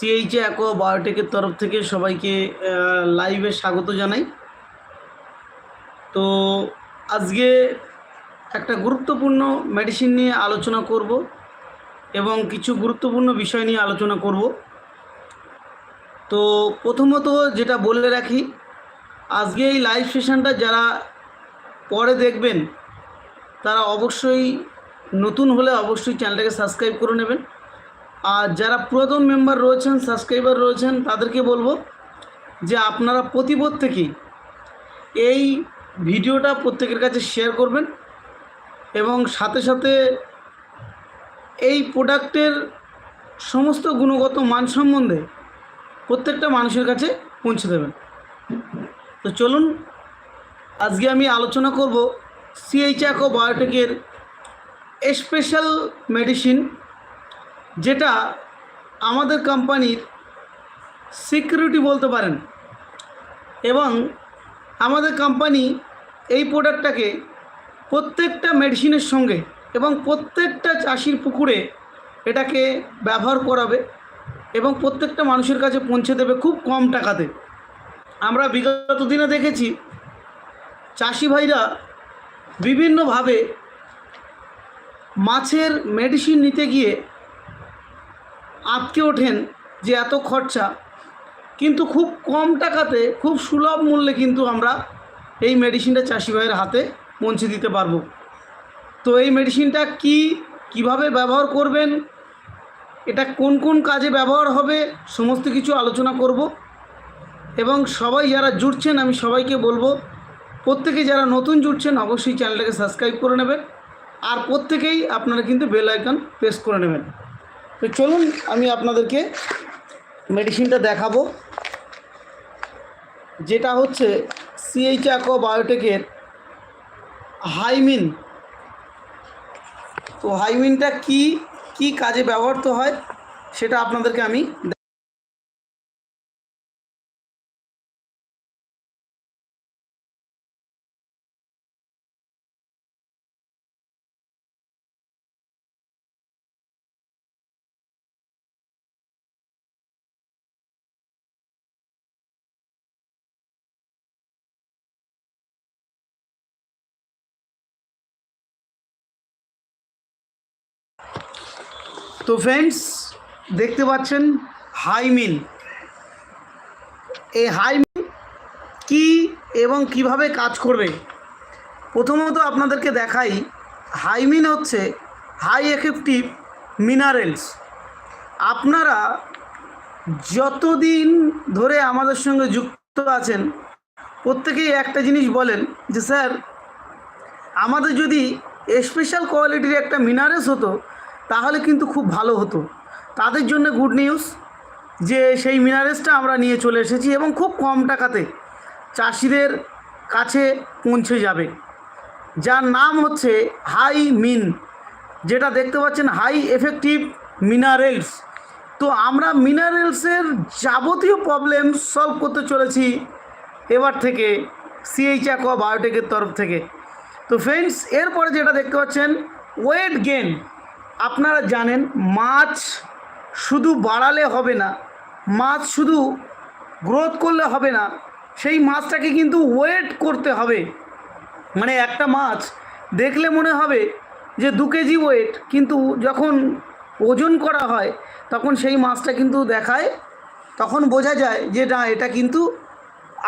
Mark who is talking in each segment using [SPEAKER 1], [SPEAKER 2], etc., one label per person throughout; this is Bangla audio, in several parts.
[SPEAKER 1] সিএইচে অ্যাকো বায়োটেকের তরফ থেকে সবাইকে লাইভে স্বাগত জানাই। তো আজকে একটা গুরুত্বপূর্ণ মেডিসিন নিয়ে আলোচনা করব এবং কিছু গুরুত্বপূর্ণ বিষয় নিয়ে আলোচনা করব। তো প্রথমত যেটা বলে রাখি, আজকে এই লাইভ সেশনটা যারা পরে দেখবেন, তারা অবশ্যই নতুন হলে অবশ্যই চ্যানেলটাকে সাবস্ক্রাইব করে নেবেন। আর যারা পুরাতন মেম্বার রয়েছেন সাবস্ক্রাইবার রয়েছেন, তাদেরকে বলব যে আপনারা প্রতি প্রত্যেকেই এই ভিডিওটা প্রত্যেকের কাছে শেয়ার করবেন এবং সাথে সাথে এই প্রোডাক্টের সমস্ত গুণগত মান সম্বন্ধে প্রত্যেকটা মানুষের কাছে পৌঁছে দেবেন। তো চলুন, আজকে আমি আলোচনা করব সিএইচআকো বায়োটেকের স্পেশাল মেডিসিন যেটা আমাদের কোম্পানির সিকিউরিটি বলতে পারেন। এবং আমাদের কোম্পানি এই প্রোডাক্টটাকে প্রত্যেকটা মেডিসিনের সঙ্গে এবং প্রত্যেকটা চাষির পুকুরে এটাকে ব্যবহার করাবে এবং প্রত্যেকটা মানুষের কাছে পৌঁছে দেবে খুব কম টাকাতে। আমরা বিগত দিনে দেখেছি চাষি ভাইরা বিভিন্নভাবে মাছের মেডিসিন নিতে গিয়ে আটকে ওঠেন যে এত খরচা। কিন্তু খুব কম টাকাতে, খুব সুলভ মূল্যে কিন্তু আমরা এই মেডিসিনটা চাষি ভাইয়ের হাতে পৌঁছে দিতে পারব। তো এই মেডিসিনটা কি, কীভাবে ব্যবহার করবেন, এটা কোন কোন কাজে ব্যবহার হবে, সমস্ত কিছু আলোচনা করব। এবং সবাই যারা জুড়ছেন আমি সবাইকে বলব, প্রত্যেকে যারা নতুন জুড়ছেন অবশ্যই চ্যানেলটাকে সাবস্ক্রাইব করে নেবেন। আর প্রত্যেকেই আপনারা কিন্তু বেল আইকন প্রেস করে নেবেন। তো চলুন, আমি আপনাদেরকে মেডিসিনটা দেখাবো। যেটা হচ্ছে সিএইচ আকো বায়োটেকের হাইমিন তো হাইমিনটা কি কি কাজে ব্যবহৃত হয়, সেটা আপনাদেরকে আমি তো ফ্রেন্ডস দেখতে পাচ্ছেন হাইমিন। এই হাইমিন কি এবং কীভাবে কাজ করবে? প্রথমত আপনাদেরকে দেখাই, হাইমিন হচ্ছে হাই এফেক্টিভ মিনারেলস আপনারা যতদিন ধরে আমাদের সঙ্গে যুক্ত আছেন, প্রত্যেকেই একটা জিনিস বলেন যে, স্যার, আমাদের যদি স্পেশাল কোয়ালিটির একটা মিনারেলস হতো তাহলে কিন্তু খুব ভালো হতো। তাদের জন্য গুড নিউজ যে সেই মিনারেলসটা আমরা নিয়ে চলে এসেছি এবং খুব কম টাকাতে চাষিদের কাছে পৌঁছে যাবে। যার নাম হচ্ছে হাই মিন, যেটা দেখতে পাচ্ছেন হাই এফেক্টিভ মিনারেলস তো আমরা মিনারেলসের যাবতীয় প্রবলেম সলভ করতে চলেছি এবার থেকে সিএইচআকো বায়োটেকের তরফ থেকে। তো ফ্রেন্ডস এরপরে যেটা দেখতে পাচ্ছেন ওয়েট গেন আপনারা জানেন, মাছ শুধু বাড়ালে হবে না, মাছ শুধু গ্রোথ করলে হবে না, সেই মাছটাকে কিন্তু ওয়েট করতে হবে। মানে একটা মাছ দেখলে মনে হবে যে দু কেজি ওয়েট কিন্তু যখন ওজন করা হয়, তখন সেই মাছটা কিন্তু দেখায়, তখন বোঝা যায় যে না, এটা কিন্তু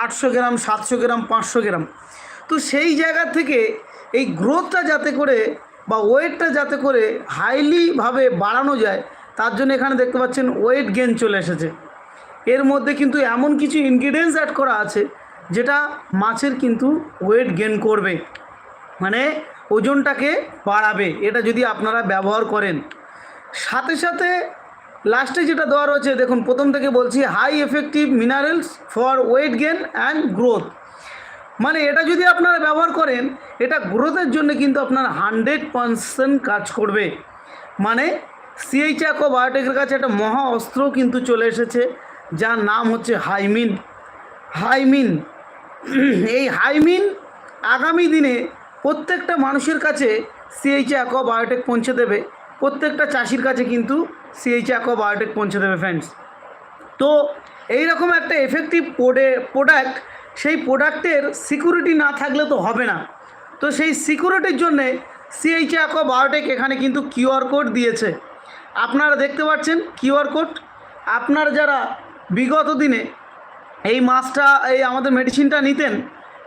[SPEAKER 1] আটশো গ্রাম, সাতশো গ্রাম, পাঁচশো গ্রাম। তো সেই জায়গা থেকে এই গ্রোথটা যাতে করে বা ওয়েটটা যাতে করে হাইলিভাবে বাড়ানো যায়, তার জন্য এখানে দেখতে পাচ্ছেন ওয়েট গেন চলে এসেছে। এর মধ্যে কিন্তু এমন কিছু ইনগ্রিডিয়েন্টস অ্যাড করা আছে, যেটা মাছের কিন্তু ওয়েট গেন করবে। মানে ওজনটাকে বাড়াবে, এটা যদি আপনারা ব্যবহার করেন। সাথে সাথে লাস্টে যেটা দেওয়া রয়েছে, দেখুন প্রথম থেকে বলছি high effective minerals for weight gain and growth মানে এটা যদি আপনারা ব্যবহার করেন, এটা গ্রোথের জন্য কিন্তু আপনার হান্ড্রেড পারসেন্ট কাজ করবে। মানে সিএইচ সিএইচআকো বায়োটেকের কাছে একটা মহা অস্ত্র কিন্তু চলে এসেছে, যার নাম হচ্ছে হাইমিন হাইমিন এই হাইমিন আগামী দিনে প্রত্যেকটা মানুষের কাছে সিএইচ সিএইচআকো বায়োটেক পৌঁছে দেবে, প্রত্যেকটা চাষির কাছে কিন্তু সিএইচআকো বায়োটেক পৌঁছে দেবে ফ্রেন্ডস তো এই রকম একটা এফেক্টিভ প্রোডে প্রোডাক্ট সেই প্রোডাক্টের সিকিউরিটি না থাকলে তো হবে না। তো সেই সিকিউরিটির জন্যে সিএইচ অ্যাকো বায়োটেক এখানে কিন্তু কিউআর কোড দিয়েছে। আপনারা দেখতে পাচ্ছেন কিউআর কোড। আপনার যারা বিগত দিনে এই মাছটা, এই আমাদের মেডিসিনটা নিতেন,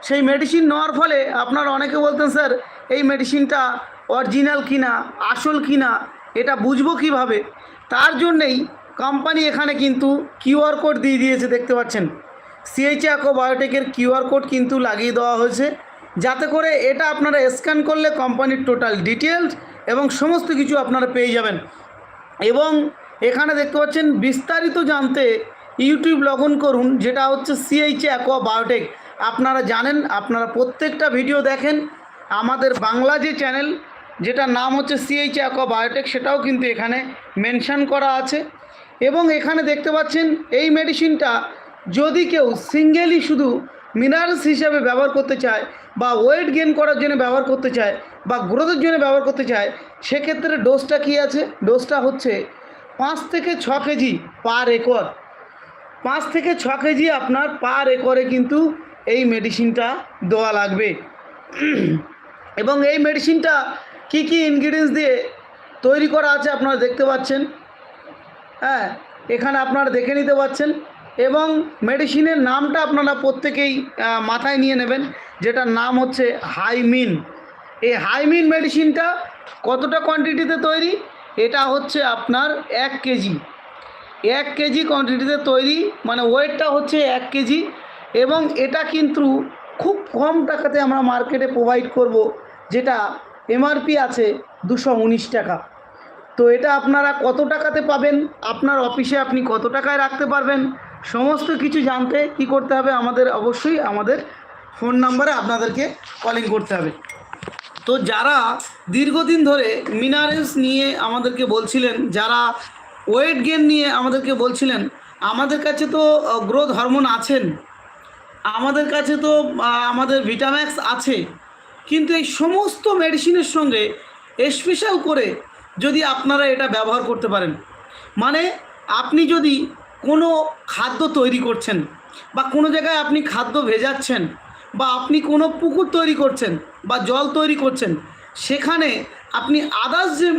[SPEAKER 1] সেই মেডিসিন নেওয়ার ফলে আপনারা অনেকে বলতেন, স্যার, এই মেডিসিনটা অরিজিনাল কিনা, আসল কিনা, এটা বুঝব কীভাবে? তার জন্যেই কোম্পানি এখানে কিন্তু কিউআর কোড দিয়ে দিয়েছে, দেখতে পাচ্ছেন। সিএইচ অ্যাকো বায়োটেকের কিউআর কোড কিন্তু লাগিয়ে দেওয়া হয়েছে। যাতে করে এটা আপনারা স্ক্যান করলে কোম্পানির টোটাল ডিটেলস এবং সমস্ত কিছু আপনারা পেয়ে যাবেন। এবং এখানে দেখতে পাচ্ছেন, বিস্তারিত জানতে ইউটিউব লগ ইন করুন, যেটা হচ্ছে সিএইচ অ্যাকোয়া বায়োটেক আপনারা জানেন, আপনারা প্রত্যেকটা ভিডিও দেখেন। আমাদের বাংলা যে চ্যানেল যেটার নাম হচ্ছে সিএইচ অ্যাকোয়া বায়োটেক সেটাও কিন্তু এখানে মেনশন করা আছে। এবং এখানে দেখতে পাচ্ছেন, এই মেডিসিনটা যদি কেউ সিঙ্গেলি শুধু মিনারেলস হিসাবে ব্যবহার করতে চায় বা ওয়েট গেন করার জন্য ব্যবহার করতে চায় বা গ্রোথের জন্য ব্যবহার করতে চায়, সেক্ষেত্রে ডোজটা কী আছে? ডোজটা হচ্ছে পাঁচ থেকে ছ কেজি পার একর পাঁচ থেকে ছ কেজি আপনার পার একরে কিন্তু এই মেডিসিনটা দেওয়া লাগবে। এবং এই মেডিসিনটা কি কি ইনগ্রিডিয়েন্টস দিয়ে তৈরি করা আছে আপনারা দেখতে পাচ্ছেন। হ্যাঁ এখানে আপনারা দেখে নিতে পাচ্ছেন। এবং মেডিসিনের নামটা আপনারা প্রত্যেকেই মাথায় নিয়ে নেবেন, যেটার নাম হচ্ছে হাইমিন এই হাইমিন মেডিসিনটা কতটা কোয়ান্টিটিতে তৈরি? এটা হচ্ছে আপনার এক কেজি। এক কেজি কোয়ান্টিটিতে তৈরি মানে ওয়েটটা হচ্ছে এক কেজি এবং এটা কিন্তু খুব কম টাকাতে আমরা মার্কেটে প্রোভাইড করব, যেটা এমআরপি আছে দুশো উনিশ টাকা। তো এটা আপনারা কত টাকাতে পাবেন? আপনার অফিসে আপনি কত টাকায় রাখতে পারবেন? সমস্ত কিছু জানতে কি করতে হবে আমাদের অবশ্যই আমাদের ফোন নাম্বারে আপনাদেরকে কলিং করতে হবে। তো যারা দীর্ঘদিন ধরে মিনারেলস নিয়ে আমাদেরকে বলছিলেন, যারা ওয়েট গেন নিয়ে আমাদেরকে বলছিলেন, আমাদের কাছে তো গ্রোথ হরমোন আছেন, আমাদের কাছে তো আমাদের ভিটাম্যাক্স আছে, কিন্তু এই সমস্ত মেডিসিনের সঙ্গে স্পেশাল করে যদি আপনারা এটা ব্যবহার করতে পারেন। মানে আপনি যদি কোনো খাদ্য তৈরি করছেন বা কোনো জায়গায় আপনি খাদ্য ভেজাচ্ছেন বা আপনি কোনো পুকুর তৈরি করছেন বা জল তৈরি করছেন, সেখানে আপনি আদার্স যে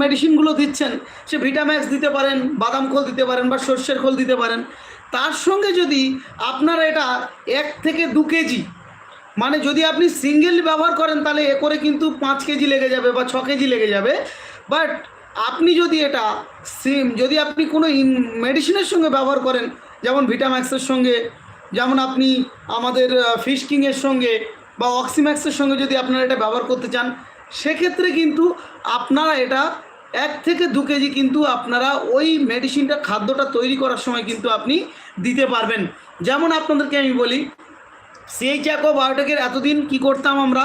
[SPEAKER 1] মেডিসিনগুলো দিচ্ছেন, সে ভিটাম্যাক্স দিতে পারেন, বাদাম খোল দিতে পারেন বা সর্ষের খোল দিতে পারেন, তার সঙ্গে যদি আপনারা এটা এক থেকে দু কেজি মানে যদি আপনি সিঙ্গেল ব্যবহার করেন তাহলে এ করে কিন্তু পাঁচ কেজি লেগে যাবে বা ছ কেজি লেগে যাবে বাট আপনি যদি এটা সিম যদি আপনি কোনো মেডিসিনের সঙ্গে ব্যবহার করেন, যেমন ভিটাম্যাক্সের সঙ্গে, যেমন আপনি আমাদের ফিশ কিংয়ের সঙ্গে বা অক্সিম্যাক্সের সঙ্গে যদি আপনারা এটা ব্যবহার করতে চান, সেক্ষেত্রে কিন্তু আপনারা এটা এক থেকে দু কেজি কিন্তু আপনারা ওই মেডিসিনটা খাদ্যটা তৈরি করার সময় কিন্তু আপনি দিতে পারবেন। যেমন আপনাদেরকে আমি বলি, সেই চ্যাকো বায়োটেকের এতদিন কি করতাম আমরা?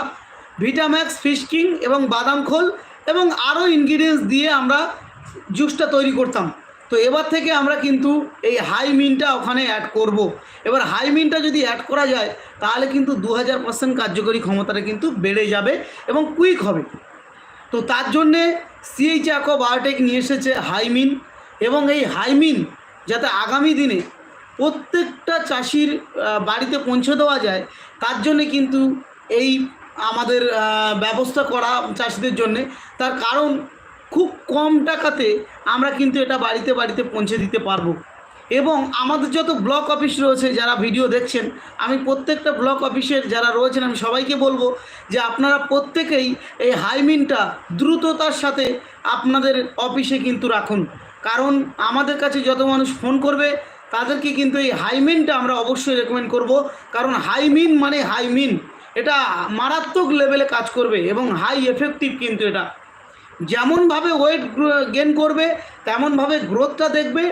[SPEAKER 1] ভিটাম্যাক্স ফিশ কিং এবং বাদাম খোল এবং আরও ইনগ্রিডিয়েন্টস দিয়ে আমরা জুসটা তৈরি করতাম তো এবার থেকে আমরা কিন্তু এই হাই মিনটা ওখানে অ্যাড করব। এবার হাই মিনটা যদি অ্যাড করা যায়, তাহলে কিন্তু দু হাজার পার্সেন্ট কার্যকরী ক্ষমতাটা কিন্তু বেড়ে যাবে এবং কুইক হবে তো তার জন্যে সিএইচ অ্যাকো বায়োটেক নিয়ে এসেছে হাইমিন এবং এই হাইমিন যাতে আগামী দিনে প্রত্যেকটা চাষির বাড়িতে পৌঁছে দেওয়া যায়, তার জন্যে কিন্তু এই আমাদের ব্যবস্থা করা চাষিদের জন্যে। তার কারণ, খুব কম টাকাতে আমরা কিন্তু এটা বাড়িতে বাড়িতে পৌঁছে দিতে পারব। এবং আমাদের যত ব্লক অফিস রয়েছে, যারা ভিডিও দেখছেন, আমি প্রত্যেকটা ব্লক অফিসের যারা রয়েছেন, আমি সবাইকে বলব যে আপনারা প্রত্যেকেই এই হাইমিনটা দ্রুততার সাথে আপনাদের অফিসে কিন্তু রাখুন। কারণ আমাদের কাছে যত মানুষ ফোন করবে, তাদেরকে কিন্তু এই হাইমিনটা আমরা অবশ্যই রেকমেন্ড করব। কারণ হাইমিন মানে হাইমিন। এটা মারাত্মক লেভেলে কাজ করবে এবং হাই এফেক্টিভ কিন্তু এটা। যেমনভাবে ওয়েট গেন করবে, তেমনভাবে গ্রোথটা দেখবে,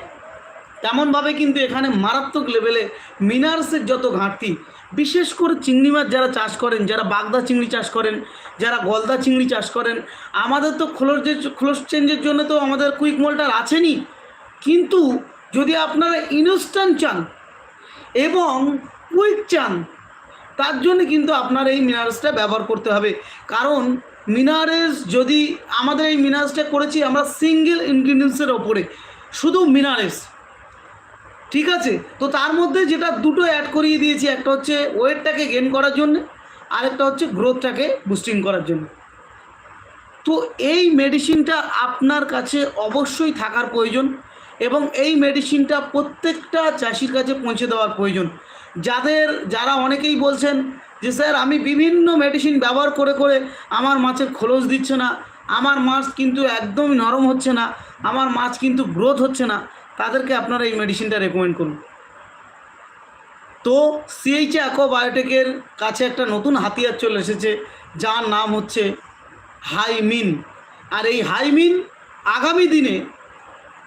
[SPEAKER 1] তেমনভাবে কিন্তু এখানে মারাত্মক লেভেলে মিনারেলসের যত ঘাটতি, বিশেষ করে চিংড়ি মাছ যারা চাষ করেন, যারা বাগদা চিংড়ি চাষ করেন, যারা গলদা চিংড়ি চাষ করেন, আমাদের তো খোলস খোলস চেঞ্জের জন্য তো আমাদের কুইক মোল্টার আছেনই কিন্তু যদি আপনারা ইনস্ট্যান্ট চান এবং কুইক চান তার জন্য কিন্তু আপনার এই মিনারেলসটা ব্যবহার করতে হবে। কারণ মিনারেলস যদি আমাদের এই মিনারেলসটা করেছি, আমরা সিঙ্গেল ইনগ্রিডিয়েন্টসের ওপরে, শুধু মিনারেলস। ঠিক আছে? তো তার মধ্যে যেটা দুটো অ্যাড করিয়ে দিয়েছি, একটা হচ্ছে ওয়েটটাকে গেন করার জন্য, আরেকটা হচ্ছে গ্রোথটাকে বুস্টিং করার জন্য। তো এই মেডিসিনটা আপনার কাছে অবশ্যই থাকার প্রয়োজন। এবং এই মেডিসিনটা প্রত্যেকটা চাষির কাছে পৌঁছে দেওয়ার প্রয়োজন। যাদের, যারা অনেকেই বলছেন যে, স্যার, আমি বিভিন্ন মেডিসিন ব্যবহার করে করে আমার মাছের খোলস দিচ্ছে না। আমার মাছ কিন্তু একদম নরম হচ্ছে না। আমার মাছ কিন্তু গ্রোথ হচ্ছে না। তাদেরকে আপনারা এই মেডিসিনটা রেকমেন্ড করুন। তো সিএইচ অ্যাকো বায়োটেকের কাছে একটা নতুন হাতিয়ার চলে এসেছে, যার নাম হচ্ছে হাইমিন আর এই হাইমিন আগামী দিনে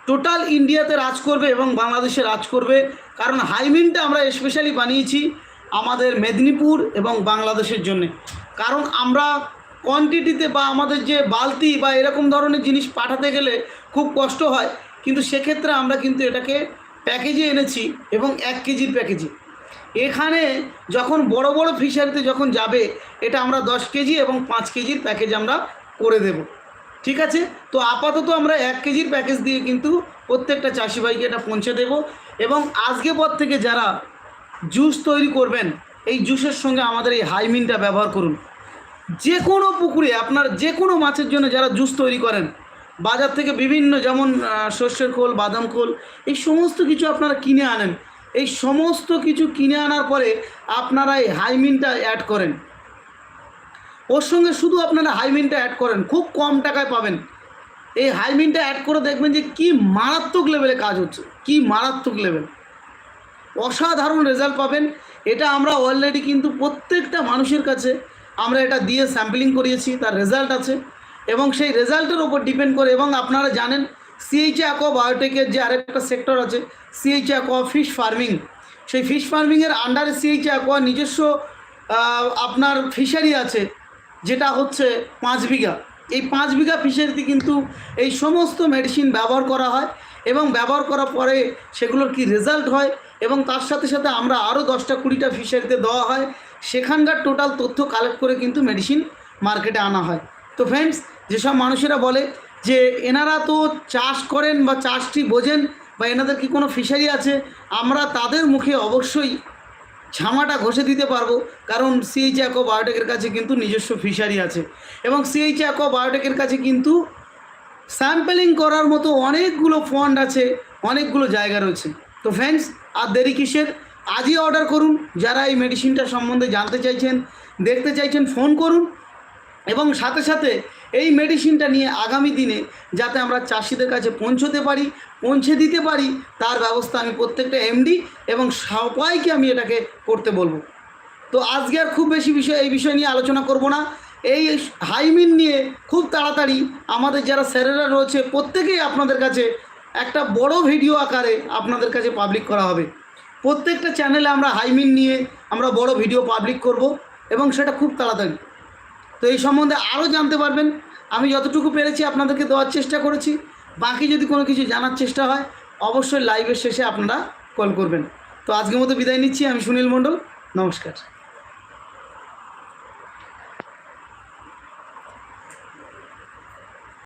[SPEAKER 1] টোটাল ইন্ডিয়াতে রাজ করবে এবং বাংলাদেশে রাজ করবে। কারণ হাইমিনটা আমরা স্পেশালি বানিয়েছি আমাদের মেদিনীপুর এবং বাংলাদেশের জন্য। কারণ আমরা কোয়ান্টিটিতে বা আমাদের যে বালতি বা এরকম ধরনের জিনিস পাঠাতে গেলে খুব কষ্ট হয়। কিন্তু সেক্ষেত্রে আমরা কিন্তু এটাকে প্যাকেজে এনেছি এবং এক কেজির প্যাকেজে এখানে যখন বড় বড় ফিশারিতে যখন যাবে, এটা আমরা দশ কেজি এবং পাঁচ কেজির প্যাকেজ আমরা করে দেব। ঠিক আছে? তো আপাতত আমরা এক কেজির প্যাকেজ দিয়ে কিন্তু প্রত্যেকটা চাষি ভাইকে এটা পৌঁছে দেব এবং আজকে পর থেকে যারা জুস তৈরি করবেন, এই জুসের সঙ্গে আমাদের এই হাইমিনটা ব্যবহার করুন। যে কোনো পুকুরে আপনার যে কোনো মাছের জন্য যারা জুস তৈরি করেন, বাজার থেকে বিভিন্ন যেমন সর্ষের খোল, বাদাম খোল, এই সমস্ত কিছু আপনারা কিনে আনেন। এই সমস্ত কিছু কিনে আনার পরে আপনারা এই হাইমিনটা অ্যাড করেন। ওর সঙ্গে শুধু আপনারা হাইমিনটা অ্যাড করেন, খুব কম টাকায় পাবেন। এই হাইমিনটা অ্যাড করে দেখবেন যে কি মারাত্মক লেভেলে কাজ হচ্ছে, কি মারাত্মক লেভেল অসাধারণ রেজাল্ট পাবেন। এটা আমরা অলরেডি কিন্তু প্রত্যেকটা মানুষের কাছে আমরা এটা দিয়ে স্যাম্পলিং করিয়েছি, তার রেজাল্ট আছে। এবং সেই রেজাল্টের ওপর ডিপেন্ড করে, এবং আপনারা জানেন সিএইচ অ্যাকোয়া বায়োটেকের যে আরেকটা সেক্টর আছে সিএইচ অ্যাকোয়া ফিশ ফার্মিং সেই ফিশ ফার্মিংয়ের আন্ডারে সিএইচ অ্যাকোয়া নিজস্ব আপনার ফিশারি আছে। যেটা হচ্ছে পাঁচ বিঘা। এই পাঁচ বিঘা ফিশারিতে কিন্তু এই সমস্ত মেডিসিন ব্যবহার করা হয় এবং ব্যবহার করার পরে সেগুলোর কি রেজাল্ট হয় এবং তার সাথে সাথে আমরা আরও দশটা কুড়িটা ফিশারিতে দেওয়া হয়। সেখানকার টোটাল তথ্য কালেক্ট করে কিন্তু মেডিসিন মার্কেটে আনা হয়। তো ফ্রেন্ডস যেসব মানুষেরা বলে যে এনারা তো চাষ করেন বা চাষটি বোঝেন বা এনাদের কি কোনো ফিশারি আছে, আমরা তাদের মুখে অবশ্যই ঝামাটা ঘষে দিতে পারব, কারণ সিএইচ অ্যাকো বায়োটেকের কাছে কিন্তু নিজস্ব ফিশারি আছে। এবং সিএইচ অ্যাকো বায়োটেকের কাছে কিন্তু স্যাম্পেলিং করার মতো অনেকগুলো ফন্ড আছে, অনেকগুলো জায়গা রয়েছে। তো ফ্রেন্ডস আর দেরি কিসের? আজই অর্ডার করুন, যারা এই মেডিসিনটা সম্বন্ধে জানতে চাইছেন, দেখতে চাইছেন ফোন করুন। এবং সাথে সাথে এই মেডিসিনটা নিয়ে আগামী দিনে যাতে আমরা চাষিদের কাছে পৌঁছতে পারি, পৌঁছে দিতে পারি, তার ব্যবস্থা আমি প্রত্যেকটা এমডি এবং সবাইকে আমি এটাকে করতে বলব। তো আজকে আর খুব বেশি বিষয়, এই বিষয় নিয়ে আলোচনা করব না। এই হাইমিন নিয়ে খুব তাড়াতাড়ি আমাদের যারা স্যারেরা রয়েছে, প্রত্যেকেই আপনাদের কাছে একটা বড় ভিডিও আকারে আপনাদের কাছে পাবলিক করা হবে। প্রত্যেকটা চ্যানেলে আমরা হাইমিন নিয়ে আমরা বড় ভিডিও পাবলিক করব এবং সেটা খুব তাড়াতাড়ি। তো এই সম্বন্ধে আরও জানতে পারবেন। আমি যতটুকু পেরেছি আপনাদেরকে দেওয়ার চেষ্টা করেছি। বাকি যদি কোনো কিছু জানার চেষ্টা হয়, অবশ্যই লাইভের শেষে আপনারা কল করবেন। তো আজকের মতো বিদায় নিচ্ছি, আমি সুনীল মণ্ডল। নমস্কার।